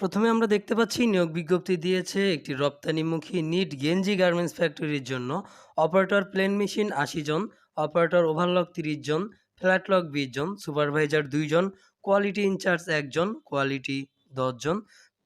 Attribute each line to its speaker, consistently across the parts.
Speaker 1: প্রথমে আমরা দেখতে পাচ্ছি, নিয়োগ বিজ্ঞপ্তি দিয়েছে একটি রপ্তানিমুখী নিট গেঞ্জি গার্মেন্টস ফ্যাক্টরির জন্য। অপারেটর প্লেন মেশিন আশি জন, অপারেটর ওভারলক তিরিশ জন, ফ্ল্যাটলক বিশ জন, সুপারভাইজার দুইজন কোয়ালিটি ইনচার্জ একজন কোয়ালিটি দশজন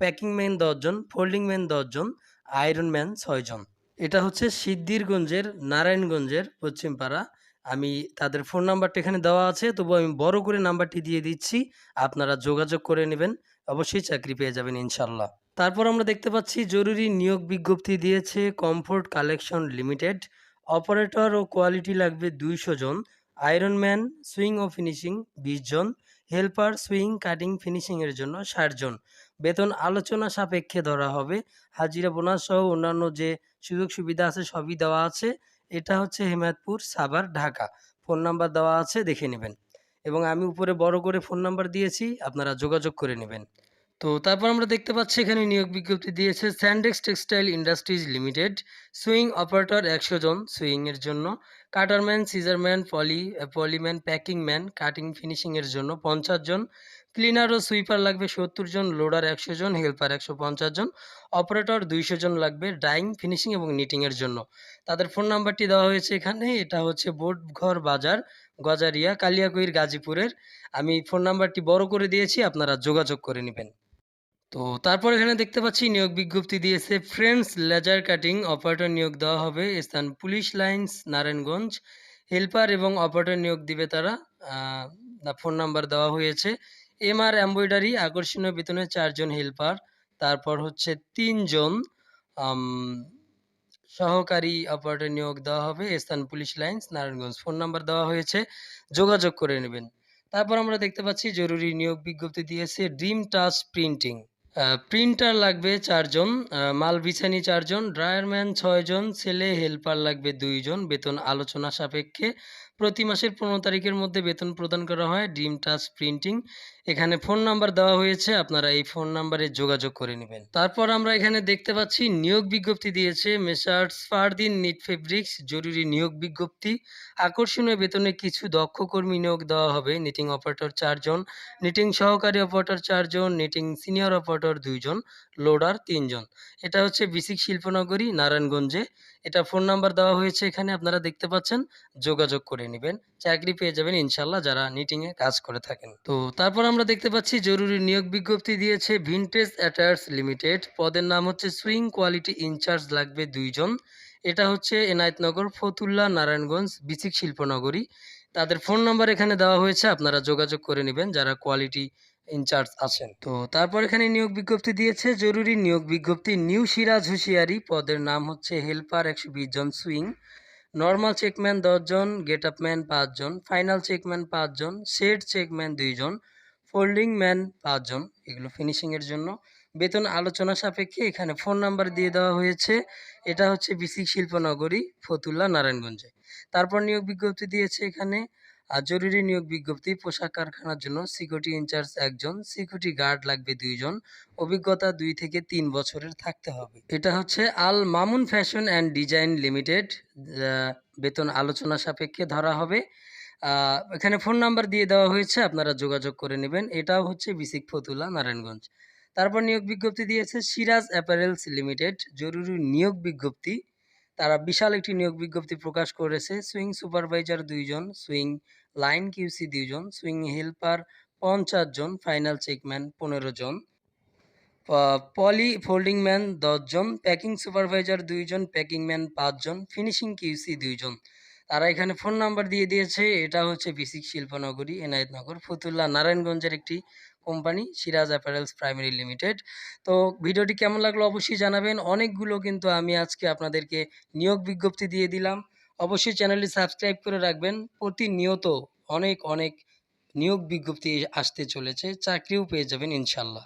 Speaker 1: প্যাকিং ম্যান দশজন ফোল্ডিং ম্যান দশজন আয়রন ম্যান ছয়জন এটা হচ্ছে সিদ্ধিরগঞ্জের নারায়ণগঞ্জের পশ্চিমপাড়া আমি তাদের ফোন নাম্বারটা এখানে দেওয়া আছে তবু আমি বড় করে নাম্বারটি দিয়ে দিচ্ছি, আপনারা যোগাযোগ করে নেবেন, অবশ্যই চাকরি পেয়ে যাবেন ইনশাল্লাহ তারপর আমরা দেখতে পাচ্ছি, জরুরি নিয়োগ বিজ্ঞপ্তি দিয়েছে কমফোর্ট কালেকশন লিমিটেড অপারেটর ও কোয়ালিটি লাগবে দুইশো জন আয়রন ম্যান সুইং ও ফিনিশিং বিশ জন হেল্পার সুইং কাটিং ফিনিশিংয়ের জন্য ষাট জন। বেতন আলোচনা সাপেক্ষে ধরা হবে, হাজিরা বোনাস সহ অন্যান্য যে সুযোগ সুবিধা আছে সবই দেওয়া আছে। এটা হচ্ছে হেমায়তপুর সাভার, ঢাকা। ফোন নাম্বার দেওয়া আছে, দেখে নেবেন। এবং আমি উপরে বড় করে ফোন নাম্বার দিয়েছি, আপনারা যোগাযোগ করে নেবেন। তো তারপর আমরা দেখতে পাচ্ছি, এখানে নিয়োগ বিজ্ঞপ্তি দিয়েছে, Sandex textile industries limited, sewing operator একশো জন সুইংয়ের জন্য, cutter man, scissor man, poly, poly man packing man cutting, ফিনিশিংয়ের জন্য পঞ্চাশ জন ক্লিনার ও সুইপার লাগবে সত্তর জন, লোডার একশো জন, হেল্পার একশো পঞ্চাশ জন, অপারেটর দুইশো জন লাগবে ডাইং, ফিনিশিং এবং নিটিংয়ের জন্য। তাদের ফোন নাম্বারটি দেওয়া হয়েছে এখানে, এটা হচ্ছে বোটঘর বাজার, গজারিয়া, কালিয়াকৈর, গাজীপুরের। আমি ফোন নাম্বারটি বড় করে দিয়েছি, আপনারা যোগাযোগ করে নেবেন। তো তারপর এখানে দেখতে পাচ্ছি, নিয়োগ বিজ্ঞপ্তি দিয়েছে ফ্রেন্ডস লেজার কাটিং অপারেটর নিয়োগ দেওয়া হবে, স্থান পুলিশ লাইন্স, নারায়ণগঞ্জ। হেল্পার এবং অপারেটর নিয়োগ দিবে তারা ফোন নাম্বার দেওয়া হয়েছে। এম আর এম্ব্রয়ডারি আকর্ষণীয় বেতনে চারজন হেল্পার তারপর হচ্ছে তিনজন সহকারী অপারেটর নিয়োগ দেওয়া হবে, স্থান police lines, Narayanganj. Phone number দেওয়া হয়েছে, যোগাযোগ করে নেবেন। তারপর আমরা দেখতে পাচ্ছি জরুরি নিয়োগ বিজ্ঞপ্তি দিয়েছে ড্রিম টাচ প্রিন্টিং প্রিন্টার লাগবে চারজন মাল বিছানি চারজন ড্রায়ারম্যান ছয়জন, ছেলে হেল্পার লাগবে দুইজন, বেতন আলোচনা সাপেক্ষে প্রতি মাসের পনেরো তারিখের মধ্যে বেতন প্রদান করা হয় ড্রিম টাচ প্রিন্টিং। এখানে ফোন নাম্বার দেওয়া হয়েছে, আপনারা এই ফোন নাম্বারে যোগাযোগ করে নেবেন। তারপর আমরা এখানে দেখতে পাচ্ছি, নিয়োগ বিজ্ঞপ্তি দিয়েছে মেসার্স ফারদিন নিট ফেব্রিক্স, জরুরি নিয়োগ বিজ্ঞপ্তি। আকর্ষণীয় বেতনে কিছু দক্ষ কর্মী নিয়োগ দেওয়া হবে, নিটিং অপারেটর চারজন, নিটিং সহকারী অপারেটর চারজন, নিটিং সিনিয়র অপারেটর দুইজন, লোডার তিনজন। এটা হচ্ছে বিসিক শিল্পনগরী, নারায়ণগঞ্জে। এটা ফোন নাম্বার দেওয়া হয়েছে এখানে, আপনারা দেখতে পাচ্ছেন, যোগাযোগ করে নেবেন, চাকরি পেয়ে যাবেন ইনশাল্লাহ যারা নিটিংয়ে কাজ করে থাকেন। তো তারপর আমরা দেখতে পাচ্ছি জরুরি নিয়োগ বিজ্ঞপ্তি দিয়েছে ভিনটেজ অ্যাটায়ার্স লিমিটেড পদের নাম হচ্ছে সুইং কোয়ালিটি ইনচার্জ লাগবে দুইজন। এটা হচ্ছে এনায়েতনগর, ফতুল্লা, নারায়ণগঞ্জ বিসিক শিল্পনগরী। তাদের ফোন নাম্বার এখানে দেওয়া হয়েছে, আপনারা যোগাযোগ করে নেবেন যারা কোয়ালিটি ইনচার্জ আছেন। তো তারপর এখানে নিয়োগ বিজ্ঞপ্তি দিয়েছে, জরুরি নিয়োগ বিজ্ঞপ্তি নিউ সিরাজ হুঁশিয়ারি। পদের নাম হচ্ছে হেল্পার একশো বিশ জন সুইং নর্মাল চেকম্যান দশজন গেট আপ ম্যান পাঁচজন ফাইনাল চেকম্যান পাঁচজন সেট চেকম্যান দুইজন ফোল্ডিং ম্যান পাঁচজন, এগুলো ফিনিশিংয়ের জন্য। বেতন আলোচনা সাপেক্ষে এখানে ফোন নাম্বার দিয়ে দেওয়া হয়েছে। এটা হচ্ছে বিসিক শিল্পনগরী, ফতুল্লা, নারায়ণগঞ্জে। তারপর নিয়োগ বিজ্ঞপ্তি দিয়েছে এখানে। জরুরি নিয়োগ বিজ্ঞপ্তি, পোশাক কারখানার জন্য সিকিউরিটি ইনচার্জ একজন, সিকিউরিটি গার্ড লাগবে দুইজন, অভিজ্ঞতা দুই থেকে তিন বছরের থাকতে হবে। এটা হচ্ছে Al Mamun fashion and design limited বেতন আলোচনা সাপেক্ষে ধরা হবে। এখানে ফোন নাম্বার দিয়ে দেওয়া হয়েছে, আপনারা যোগাযোগ করে নেবেন। এটাও হচ্ছে বিসিক ফতুল্লা নারায়ণগঞ্জ। তারপর নিয়োগ বিজ্ঞপ্তি দিয়েছে সিরাজ অ্যাপারেলস লিমিটেড, জরুরি নিয়োগ বিজ্ঞপ্তি। তারা বিশাল একটি নিয়োগ বিজ্ঞপ্তি প্রকাশ করেছে। সুইং সুপারভাইজার দুইজন, সুইং লাইন কিউসি দুইজন, সুইং হেল্পার পঞ্চাশ জন, ফাইনাল চেকম্যান পনেরো জন। পলি ফোল্ডিং ম্যান দশজন প্যাকিং সুপারভাইজার দুইজন, প্যাকিং ম্যান পাঁচজন ফিনিশিং কিউসি দুইজন। তারা এখানে ফোন নাম্বার দিয়ে দিয়েছে। এটা হচ্ছে বিসিক শিল্পনগরী এনায়েতনগর, ফতুল্লা নারায়ণগঞ্জের একটি company Siraj apparels primary limited তো ভিডিওটি কেমন লাগল অবশ্যই জানাবেন। অনেকগুলো কিন্তু আমি আজকে আপনাদেরকে নিয়োগ বিজ্ঞপ্তি দিয়ে দিলাম। অবশ্যই চ্যানেলটি সাবস্ক্রাইব করে রাখবেন। প্রতিনিয়ত অনেক অনেক নিয়োগ বিজ্ঞপ্তি আসতে চলেছে। চাকরিও পেয়ে যাবেন ইনশাল্লাহ